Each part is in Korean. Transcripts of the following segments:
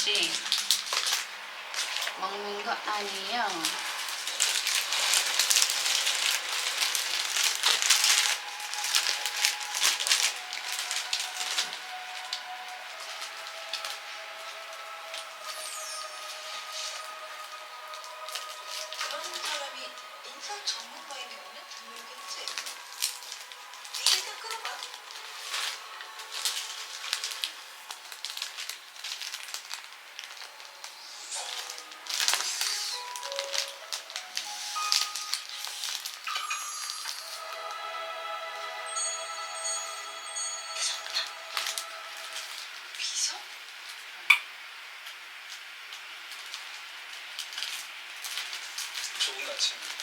씨. 먹는 거 아니에요. 인사 전문가이면은 드물겠지. 일단 끌어봐. 좋은 아침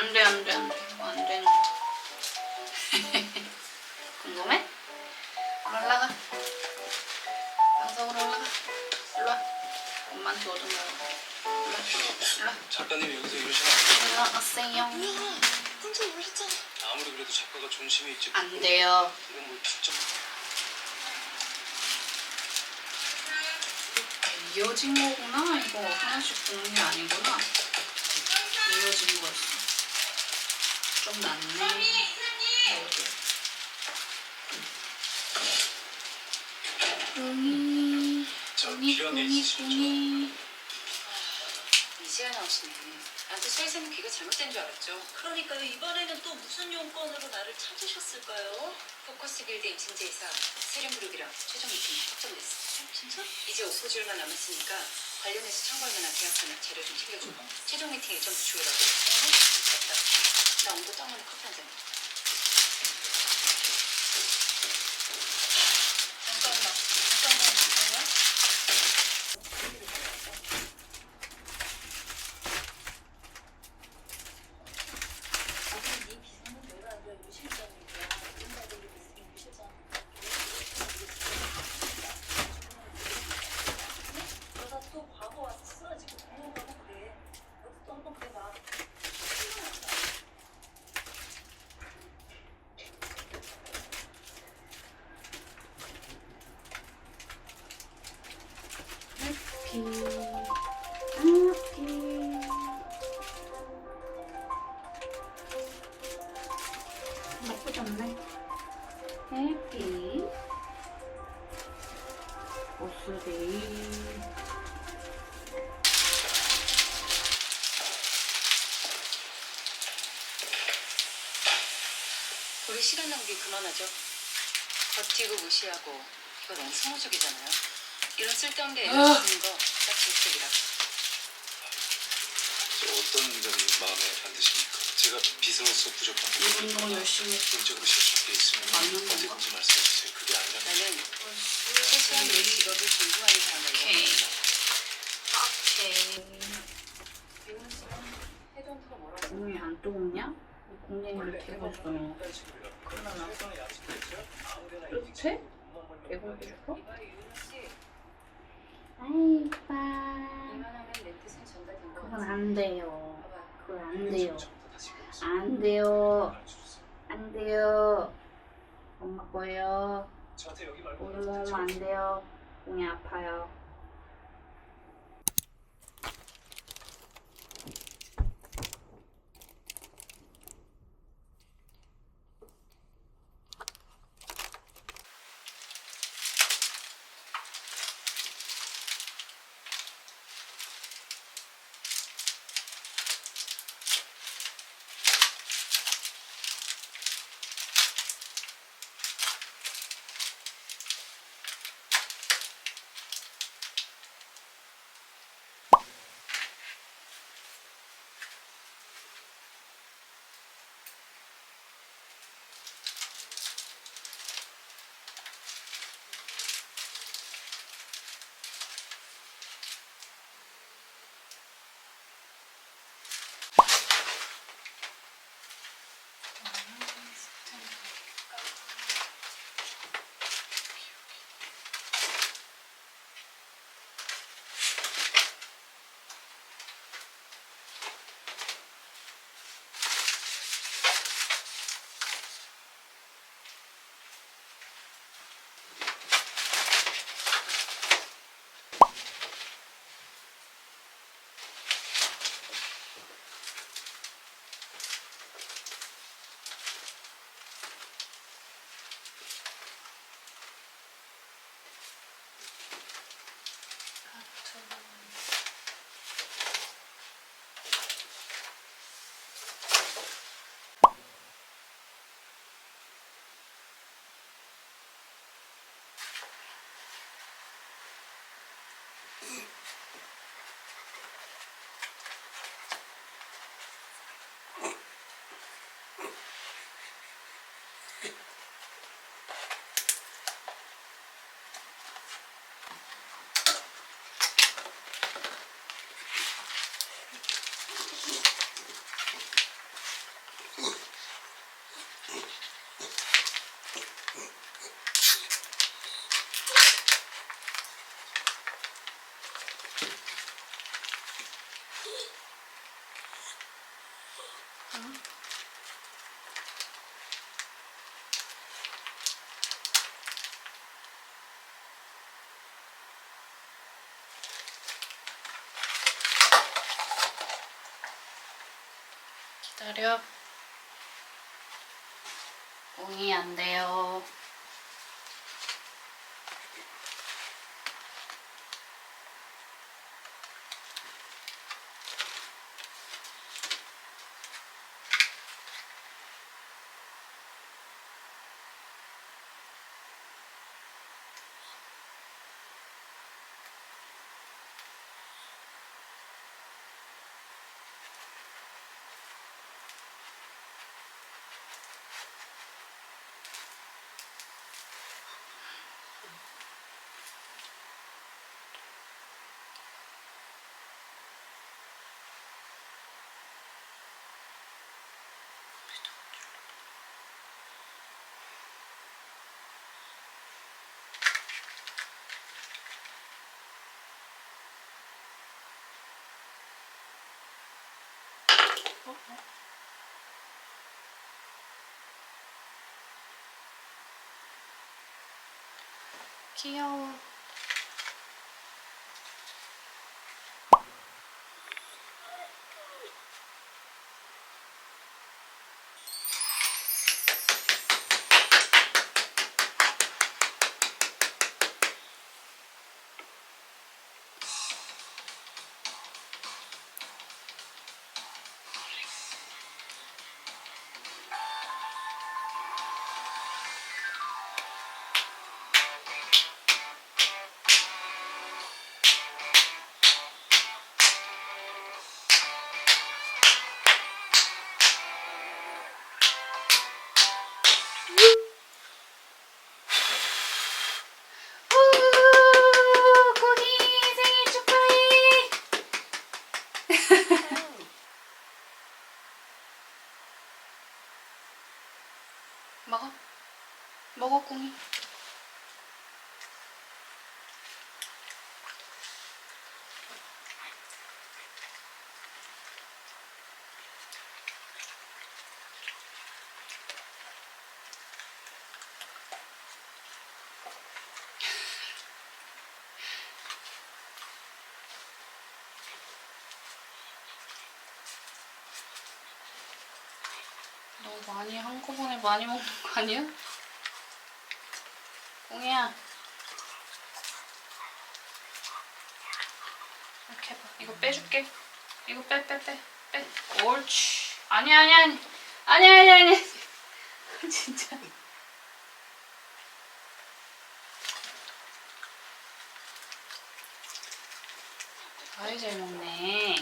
안 돼, 안 돼, 안 돼. 이거 안 되는 거. 궁금해? 올라가. 방송으로 올라가. 일로 와. 엄마한테 오줌 먹어. 일로 와. 일로 와. 작가님이 여기서 돼요. 일로 왔어요. 뭐야? 혼자 오셨잖아. 아무리 그래도 작가가 존심이 있지. 안 돼요. 이런 걸 직접 이어진 거구나. 이거 하나씩 보는 게 아니구나. 이어진 거였어. 좀 낫네. 게 뿡이, 있으시죠? 뿡이. 이제야 나오시네. 나도 수의사는 귀가 잘못된 줄 알았죠. 그러니까요. 이번에는 또 무슨 용건으로 나를 찾으셨을까요? 포커스 길드 임신제에서 세련그룹이랑 최종 미팅이 확정됐어. 진짜? 이제 옥포줄만 남았으니까 관련해서 참고할 만한 계약서나 재료 좀 챙겨줘. 최종 미팅 일정 부추기라고. 맞다. 나 온도 땅만에 커피 한 잔. 보스데이. 우리 시간 낭비 그만하죠. 버티고 무시하고 이거 너무 소모적이잖아요. 이런 쓸데없는 게 에너지 쓰는 거딱 질색이라. 저 어떤 점이 마음에 안 드십니까? 제가 비서로서 부족한 이 부분이 운동 열심히 했어. 개인적으로 실수한 게 있으면 맞는 건가? 언제든지 말씀해 주세요. 내 직업을 헤드헌터가 뭐라고 공이 안 뜨겁냐? 공랭이를 대고 있어. 그러나 그렇지? 배고프 싶어? 이봐요 윤은 씨. 아이, 빠. 이만하면 내 뜻은 전달된 거 그건 안 돼요. 그건 안 돼요. 안 돼요. 안 돼요. 엄마 거예요. 저한테 여기 말고 우리 먹으면 안 돼요. 공이 아파요. 응? 기다려. 웅이 안 돼요. 어? 어? 귀여워. 꽁이. 너무 많이 한꺼번에 많이 먹는 거 아니야? 꽁이야. 이렇게 해봐. 이거 빼줄게. 이거 빼, 빼, 빼, 빼. 옳지. 아니, 아니, 아니. 아니, 아니, 아니. 진짜. 아이, 잘 먹네.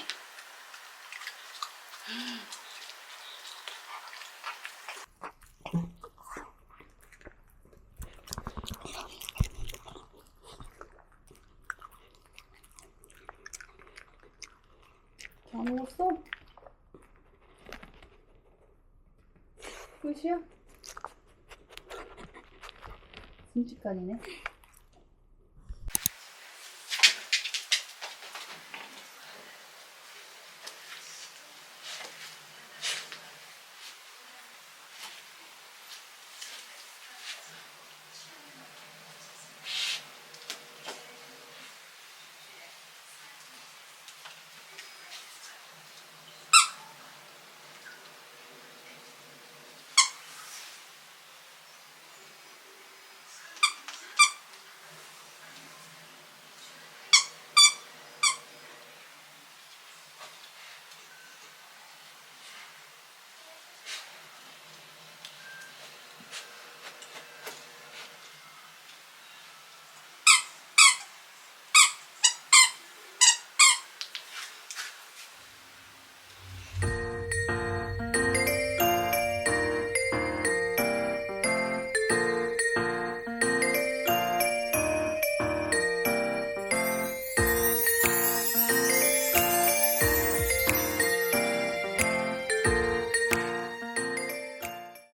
다 먹었어? 끝이야? 순식간이네.